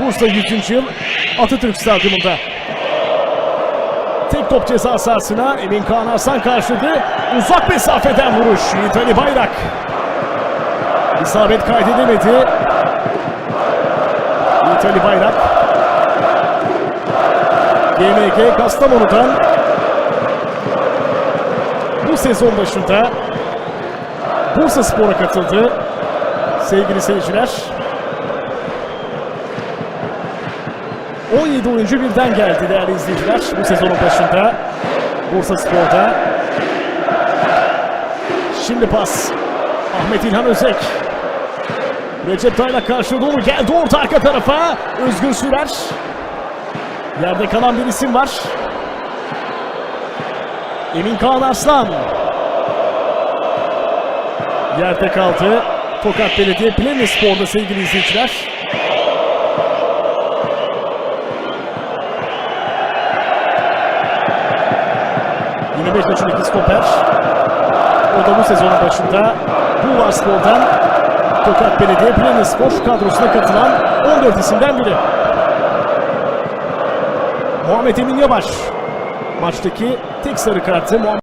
Bursa 100. yıl Atatürk Stadyumunda. Tek top ceza sahasına Emin Kaan Arslan karşıladı. Uzak mesafeden vuruş. Yiğit Ali Bayrak. İsabet kaydedemedi. Yiğit Ali Bayrak. GMG Kastamonu'dan bu sezon başında Bursa Spor'a katıldı. Sevgili seyirciler. 17 oyuncu birden geldi değerli izleyiciler bu sezonun başında. Bursa Spor'da. Şimdi pas. Ahmet İlhan Özek. Recep Tayyip karşıladı onu geldi orta arka tarafa. Özgür Sürer. Yerde kalan bir isim var. Emin Kaan Arslan. Yerde kaldı. Tokat Belediye Plevne Spor'da sevgili izleyiciler. Yine Beşiktaş'ın stoper. O da bu sezonun başında Bulvar Spor'dan Tokat Belediye Plevne Spor kadrosuna katılan 14 isimden biri. Muhammed Emin Yabaş. Maçtaki tek sarı kartı Muhammed